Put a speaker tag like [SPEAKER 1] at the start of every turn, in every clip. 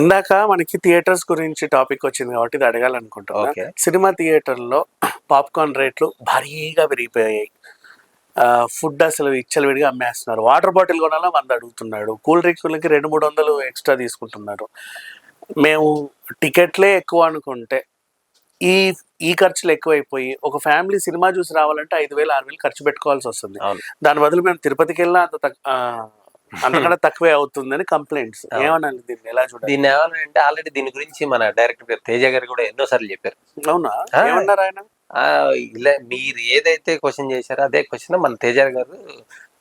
[SPEAKER 1] ఇందాక మనకి థియేటర్స్ గురించి టాపిక్ వచ్చింది కాబట్టి ఇది అడగాలనుకుంటున్నా. సినిమా థియేటర్లో పాప్కార్న్ రేట్లు భారీగా పెరిగిపోయాయి. ఫుడ్ అసలు విచ్చలవిడిగా అమ్మేస్తున్నారు. వాటర్ బాటిల్ కొనాలా? వంద అడుగుతున్నాడు. కూల్ డ్రింక్స్లకి రెండు మూడు వందలు ఎక్స్ట్రా తీసుకుంటున్నారు. మేము టికెట్లే ఎక్కువ అనుకుంటే ఈ ఈ ఖర్చులు ఎక్కువైపోయి ఒక ఫ్యామిలీ సినిమా చూసి రావాలంటే ఐదు వేలు ఆరు వేలు ఖర్చు పెట్టుకోవాల్సి వస్తుంది. దాని బదులు మేము తిరుపతికి వెళ్ళినా అంత అంతకన్నా తక్కువే అవుతుందని కంప్లైంట్స్. ఏమనాలి దీన్ని? ఎలా చూడాలి?
[SPEAKER 2] దీన్ని ఏమన్నా ఆల్రెడీ దీని గురించి మన డైరెక్టర్ గారు తేజ గారు కూడా ఎన్నో సార్లు చెప్పారు.
[SPEAKER 1] అవునా. ఏమన్నారు ఆయన?
[SPEAKER 2] ఇలా మీరు ఏదైతే క్వశ్చన్ చేశారో అదే క్వశ్చన్ మన తేజ గారు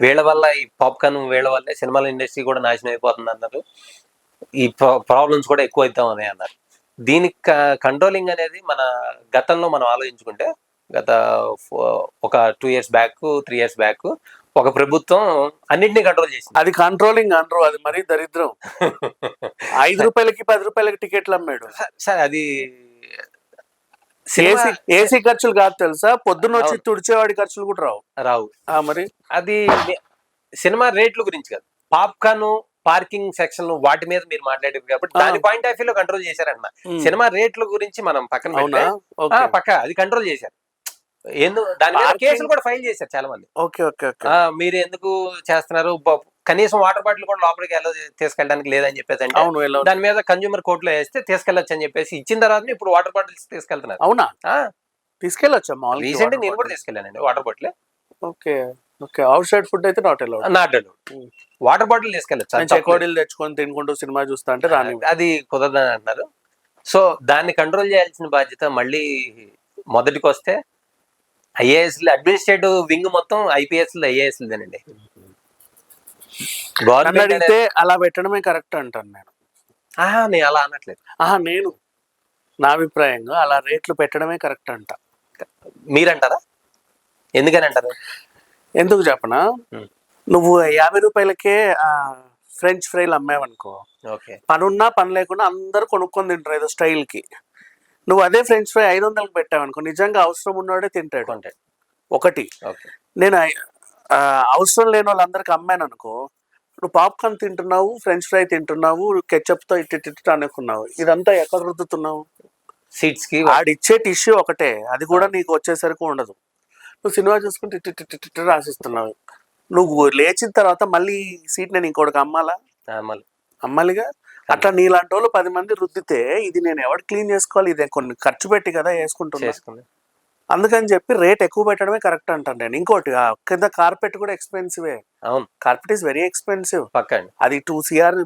[SPEAKER 2] వీళ్ళ వల్ల ఈ పాప్కార్న్ వీళ్ళ వల్లే సినిమాల ఇండస్ట్రీ కూడా నాశనం అయిపోతుంది అన్నారు. ఈ ప్రాబ్లమ్స్ కూడా ఎక్కువ అవుతామని అన్నారు. దీనికి కంట్రోలింగ్ అనేది మన గతంలో మనం ఆలోచించుకుంటే గత ఒక two years back three years back ఒక ప్రభుత్వం అన్నింటినీ కంట్రోల్ చేసింది.
[SPEAKER 1] అది కంట్రోలింగ్ అనరు అది మరీ దరిద్రం. ఐదు రూపాయలకి పది రూపాయలకి టికెట్లు అమ్మాడు.
[SPEAKER 2] సరే అది
[SPEAKER 1] ఏసీ ఏసీ ఖర్చులు కాదు తెలుసా? పొద్దున్న వచ్చి. తుడిచేవాడి ఖర్చులు కూడా రావు.
[SPEAKER 2] రావు.
[SPEAKER 1] మరి?
[SPEAKER 2] అది సినిమా రేట్ల గురించి కాదు. పాప్కార్న్ పార్కింగ్ సెక్షన్ వాటి మీద మీరు మాట్లాడారు కాబట్టి. దాని పాయింట్ ఆఫ్ వ్యూ లో కంట్రోల్ చేశారన్న. సినిమా రేట్ల గురించి మనం పక్కన పక్క అది కంట్రోల్ చేశారు. దాని మీద కేసులు కూడా ఫైల్ చేశారు చాలా మంది
[SPEAKER 1] ఓకే ఓకే ఓకే.
[SPEAKER 2] ఆ, మీరు ఎందుకు చేస్తున్నారు? కనీసం వాటర్ బాటిల్ కూడా లోపలికి వెళ్ళ తీసుకెళ్ళడానికి లేదని చెప్పేసి అంటే దాని మీద కన్జ్యూమర్ కోర్టులో వేస్తే తీసుకెళ్ళొచ్చు అని చెప్పేసి ఇచ్చిన తర్వాత ఇప్పుడు వాటర్ బాటిల్స్ తీసుకెళ్తున్నారు.
[SPEAKER 1] అవునా? తీసుకెళ్ళొచ్చా మామూలుగా?
[SPEAKER 2] రీసెంట్ నేను కూడా తీసుకెళ్ళానండి water bottle.
[SPEAKER 1] Okay okay. Outside food అయితే నాట్ ఎలా
[SPEAKER 2] నాట్
[SPEAKER 1] ఉమ్.
[SPEAKER 2] వాటర్ బాటిల్ తీసుకెళ్ళొచ్చు.
[SPEAKER 1] చెకోడీలు తెచ్చుకొని తినుకుంటూ సినిమా చూస్తా అంటే రాని
[SPEAKER 2] అది కుదరదని అంటున్నారు. సో దాన్ని కంట్రోల్ చేయాల్సిన బాధ్యత మళ్ళీ మొదటికి వస్తే ఐఏఎస్ అడ్మినిస్ట్రేటివ్ వింగ్ మొత్తం ఐపీఎస్ ఐఏఎస్ దేనండి
[SPEAKER 1] నన్ను
[SPEAKER 2] గవర్నమెంట్
[SPEAKER 1] అడిగితే అలా పెట్టడమే కరెక్ట్ అంటాను నేను.
[SPEAKER 2] ఆహా నేను అలా అనట్లేదు.
[SPEAKER 1] ఆహా నేను నా అభిప్రాయంగా అలా రేట్లు పెట్టడమే కరెక్ట్ అంట.
[SPEAKER 2] మీరంటారా? ఎందుకని అంటారు
[SPEAKER 1] ఎందుకు చెప్పనా. నువ్వు యాభై రూపాయలకే ఫ్రెంచ్ ఫ్రైలు అమ్మావనుకో
[SPEAKER 2] ఓకే.
[SPEAKER 1] పనున్నా పని లేకుండా అందరూ కొనుక్కొని తింటారు ఏదో స్టైల్కి. నువ్వు అదే ఫ్రెంచ్ ఫ్రై ఐదు వందలకు పెట్టావనుకో నిజంగా అవసరం ఉన్నవాడే తింటాడు. ఒకటి. నేను అవసరం లేని వాళ్ళందరికి అమ్మాను అనుకో నువ్వు పాప్కార్న్ తింటున్నావు ఫ్రెంచ్ ఫ్రై తింటున్నావు కెచప్తో ఇట్టి ఇట్టి అనుకున్నావు. ఇదంతా ఎక్కడ రుద్దుతున్నావు?
[SPEAKER 2] సీట్స్కి
[SPEAKER 1] ఆడిచ్చే టిష్యూ ఒకటే. అది కూడా నీకు వచ్చేసరికి ఉండదు. నువ్వు సినిమా చూసుకుంటే ఇట్టి ఇట్టి ఇట్టి రాసిస్తున్నావు. నువ్వు లేచిన తర్వాత మళ్ళీ సీట్ నేను ఇంకోటికి అమ్మాలా?
[SPEAKER 2] నార్మల్
[SPEAKER 1] అమ్మాలిగా? అట్లా నీలాంటి వాళ్ళు పది మంది రుద్దితే ఇది నేను ఎవరు క్లీన్ చేసుకోవాలి? ఇది కొన్ని ఖర్చు పెట్టి కదా వేసుకుంటున్నా. అందుకని చెప్పి రేట్ ఎక్కువ పెట్టడమే కరెక్ట్ అంటాను నేను. ఇంకోటి కింద కార్పెట్ కూడా ఎక్స్పెన్సివే.
[SPEAKER 2] అవును.
[SPEAKER 1] Carpet is very expensive. అది టూ సిఆర్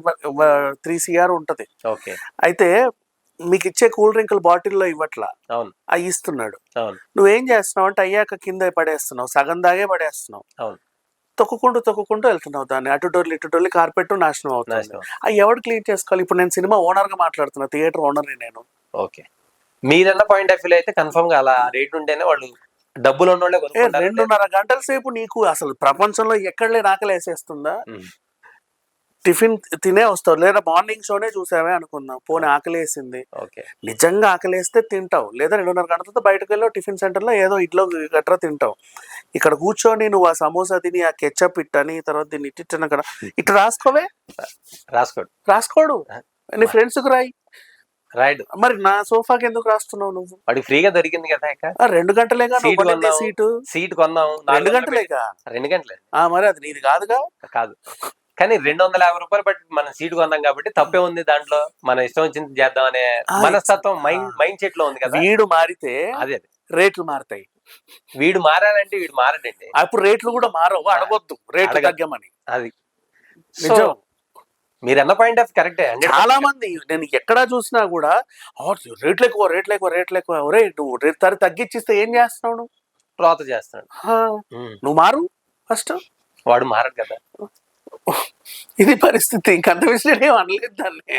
[SPEAKER 1] త్రీ సిఆర్ ఉంటది.
[SPEAKER 2] ఓకే.
[SPEAKER 1] అయితే మీకు ఇచ్చే కూల్ డ్రింకులు బాటిల్లో ఇవ్వట్లా?
[SPEAKER 2] అవును.
[SPEAKER 1] అవి ఇస్తున్నాడు. నువ్వేం చేస్తున్నావు అంటే అయ్యాక కింద పడేస్తున్నావు సగం దాగే పడేస్తున్నావు.
[SPEAKER 2] అవును.
[SPEAKER 1] తొక్కుకుంటూ తొక్కుకుంటూ వెళ్తున్నావు దాన్ని. అటు డోర్లు ఇటు డోర్లు కార్పెట్ నాశనం అవుతుంది. అవి ఎవడు క్లీన్ చేసుకోవాలి? ఇప్పుడు నేను సినిమా ఓనర్గా మాట్లాడుతున్నా థియేటర్ ఓనర్ నేను.
[SPEAKER 2] ఓకే. మీరన్న పాయింట్ ఆఫ్ వ్యూ అయితే కన్ఫర్మ్గా అలా రేట్ ఉంటేనే వాళ్ళు డబ్బులు ఉన్నోళ్ళే కొనుక్కుంటారు.
[SPEAKER 1] రెండున్నర గంటల సేపు నీకు అసలు ప్రపంచంలో ఎక్కడలే ఆకలి వేసేస్తుందా. టిఫిన్ తినే వస్తావు. లేదా మార్నింగ్ షోనే చూసావే అనుకుందాం. పోనీ ఆకలి వేసింది
[SPEAKER 2] ఓకే.
[SPEAKER 1] నిజంగా ఆకలి వేస్తే తింటావు. లేదా రెండున్నర గంటల తర్వాత బయటకు వెళ్ళి టిఫిన్ సెంటర్లో ఏదో ఇడ్లో గట్రా తింటావు. ఇక్కడ కూర్చొని నువ్వు ఆ సమోసా తిని ఆ కెచ్చప్ ఇట్టని తర్వాత దీన్ని ఇట్టిట్టని అక్కడ ఇట్లా రాసుకోవే?
[SPEAKER 2] రాసుకోండి.
[SPEAKER 1] రాసుకోడు. నీ ఫ్రెండ్స్కు రాయి.
[SPEAKER 2] రైట్
[SPEAKER 1] మరి నా సోఫాకి ఎందుకు రాస్తున్నావు నువ్వు?
[SPEAKER 2] వాడికి ఫ్రీగా దొరికింది కదా ఇక
[SPEAKER 1] రెండు గంటలేగా
[SPEAKER 2] సీటు.
[SPEAKER 1] సీటు?
[SPEAKER 2] సీట్ కొందాం
[SPEAKER 1] రెండు గంటలేగా?
[SPEAKER 2] రెండు గంటలే.
[SPEAKER 1] ఆ మరి అది నీది కాదుగా?
[SPEAKER 2] కాదు. కానీ రెండు వందల యాభై రూపాయలు బట్టి మనం సీట్ కొన్నాం కాబట్టి తప్పే ఉంది దాంట్లో. మన ఇష్టం వచ్చింది చేద్దాం అనే మనస్తత్వం మైండ్ మైండ్ సెట్లో ఉంది కదా.
[SPEAKER 1] వీడు మారితే
[SPEAKER 2] అదే.
[SPEAKER 1] రేట్లు మారుతాయి.
[SPEAKER 2] వీడు మారాలంటే వీడు మారడండి.
[SPEAKER 1] అప్పుడు రేట్లు కూడా మారవు అడగొద్దు. రేట్లు తగ్గమని.
[SPEAKER 2] అది.
[SPEAKER 1] నిజం.
[SPEAKER 2] మీరు అన్న పాయింట్ ఆఫ్ కరెక్టే
[SPEAKER 1] చాలా మంది నేను ఎక్కడా చూసినా కూడా "ఆ, రేట్లు ఎక్కువ రేట్లు ఎక్కువ రేట్లు ఎక్కువ. ఒరే నువ్వు రేట్ తరి తగ్గించిస్తే ఏం చేస్తున్నావు నువ్వు?
[SPEAKER 2] రోత చేస్తున్నాడు.
[SPEAKER 1] నువ్వు మారు ఫస్ట్.
[SPEAKER 2] వాడు మారడు కదా.
[SPEAKER 1] ఇది పరిస్థితి. ఇంకంత విషయం ఏం అనలేదు దాన్ని.